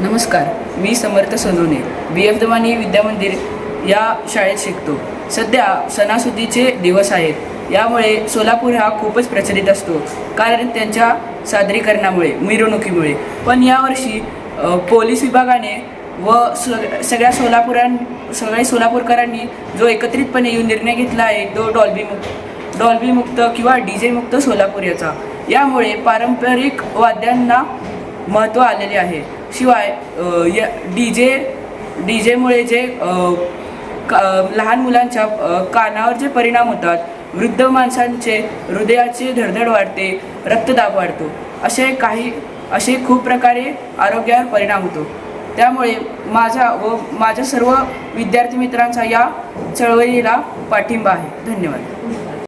नमस्कार मी समर्थ सोनोने बी एफ दवानी विद्यामंदिर या शाळेत शिकतो. सध्या सणासुदीचे दिवस आहेत. यामुळे सोलापूर हा खूपच प्रचलित असतो. कारण त्यांच्या सादरीकरणामुळे मिरवणुकीमुळे. पण यावर्षी पोलीस विभागाने व स सगळ्या सोलापुरां सगळ्या सोलापूरकरांनी जो एकत्रितपणे येऊन निर्णय घेतला आहे तो डॉल्बी मुक्त डॉल्बी मुक्त किंवा डी जे मुक्त सोलापूर याचा. यामुळे पारंपरिक वाद्यांना महत्त्व आलेले आहे. शिवाय या डी जे डी जेमुळे जे का लहान मुलांच्या कानावर जे परिणाम होतात वृद्ध माणसांचे हृदयाची धडधड वाढते रक्तदाब वाढतो असे काही असे खूप प्रकारे आरोग्यावर परिणाम होतो. त्यामुळे माझा व माझ्या सर्व विद्यार्थी मित्रांचा या चळवळीला पाठिंबा आहे. धन्यवाद.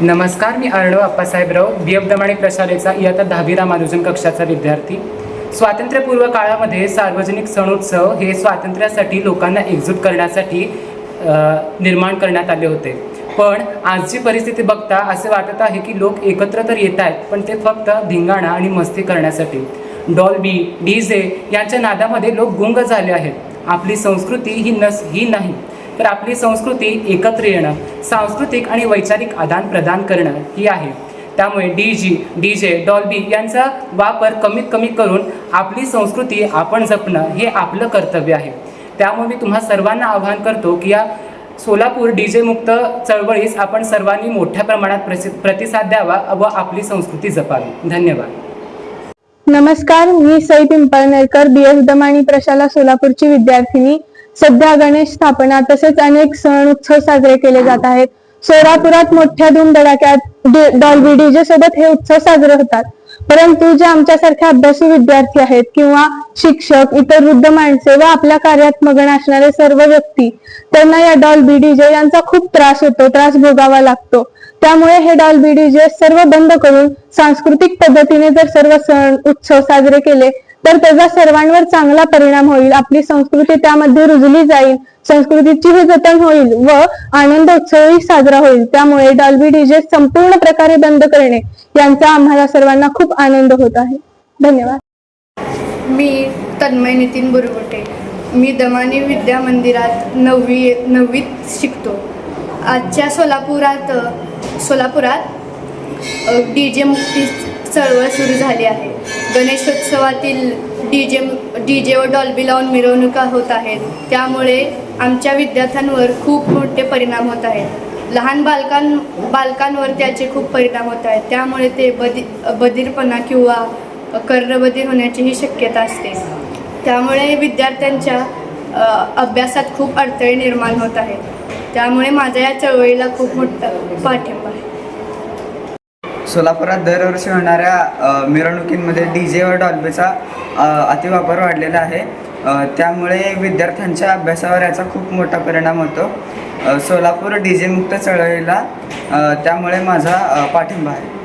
नमस्कार मी अर्णव अप्पासाहेबराव बी एफ दमाणे प्रशालेचा इयत्ता दहावी मानुजन कक्षाचा विद्यार्थी. स्वातंत्र्यपूर्व काळामध्ये सार्वजनिक सणोत्सव हे स्वातंत्र्यासाठी लोकांना एकजूट करण्यासाठी निर्माण करण्यात आले होते. पण आजची परिस्थिती बघता असे वाटत आहे की लोक एकत्र तर येत आहेत पण ते फक्त धिंगाणा आणि मस्ती करण्यासाठी. डॉल्बी डी जे यांच्या नादामध्ये लोक गुंग झाले आहेत. आपली संस्कृती ही नस ही नाही. तर आपली संस्कृती एकत्र येणं सांस्कृतिक आणि वैचारिक आदान प्रदान करणं ही आहे. त्यामुळे D J D J Dolby यांचा वापर कमीत कमी करून आपली संस्कृती आपण जपणं हे आपलं कर्तव्य आहे. त्यामुळे मी तुम्हा सर्वांना आवाहन करतो की या सोलापूर डी जे मुक्त चळवळीस आपण सर्वांनी मोठ्या प्रमाणात प्रसि प्रतिसाद द्यावा व आपली संस्कृती जपावी. धन्यवाद. नमस्कार मी सई पिंपळनेरकर बी एस दमाणी प्रशाला सोलापूरची विद्यार्थिनी. सध्या गणेश स्थापना तसेच अनेक सण उत्सव साजरे केले जात आहेत. सोलापुरात मोठ्या धूमधडाक्यात डॉल्बी डीजे सोबत हे उत्सव साजरे होतात. परंतु जे आमच्यासारखे अभ्यासू विद्यार्थी आहेत किंवा शिक्षक इतर वृद्ध माणसे व आपल्या कार्यात मगन असणारे सर्व व्यक्ती त्यांना या डॉल्बी डीजे यांचा खूप त्रास होतो त्रास भोगावा लागतो. त्यामुळे हे डॉल्बी डीजे सर्व बंद करून सांस्कृतिक पद्धतीने जर सर्व सण उत्सव साजरे केले तर त्याचा सर्वांवर चांगला परिणाम होईल. आपली संस्कृती त्यामध्ये रुजली जाईल. संस्कृतीचीही जतन होईल व आनंद उत्सवही साजरा होईल. त्यामुळे डॉल्बी डीजे संपूर्ण प्रकारे बंद करणे यांचा आम्हाला सर्वांना खूप आनंद होत आहे. धन्यवाद. मी तन्मय नितीन बुरगुटे. मी दमानी विद्या मंदिरात नववी नववीत शिकतो. आजच्या सोलापुरात सोलापुरात डी जे मुक्ती चळवळ सुरू झाली आहे. गणेशोत्सवातील डी जे डी जे व डॉल्बी लावून मिरवणुका होत आहेत. त्यामुळे आमच्या विद्यार्थ्यांवर खूप मोठे परिणाम होत आहेत. लहान बालकां बालकांवर त्याचे खूप परिणाम होत आहेत. त्यामुळे ते बदी बधीरपणा किंवा कर्णबधीर होण्याचीही शक्यता असते. त्यामुळे विद्यार्थ्यांच्या अभ्यासात खूप अडथळे निर्माण होत आहेत. त्यामुळे माझ्या या चळवळीला खूप मोठा पाठिंबा आहे. सोलापुरात दरवर्षी होणाऱ्या मिरवणुकींमध्ये डी जे व डॉल्बीचा अतिवापर वाढलेला आहे. त्यामुळे विद्यार्थ्यांच्या अभ्यासावर याचा खूप मोठा परिणाम होतो. सोलापूर डी जे मुक्त चळवळीला त्यामुळे माझा पाठिंबा आहे.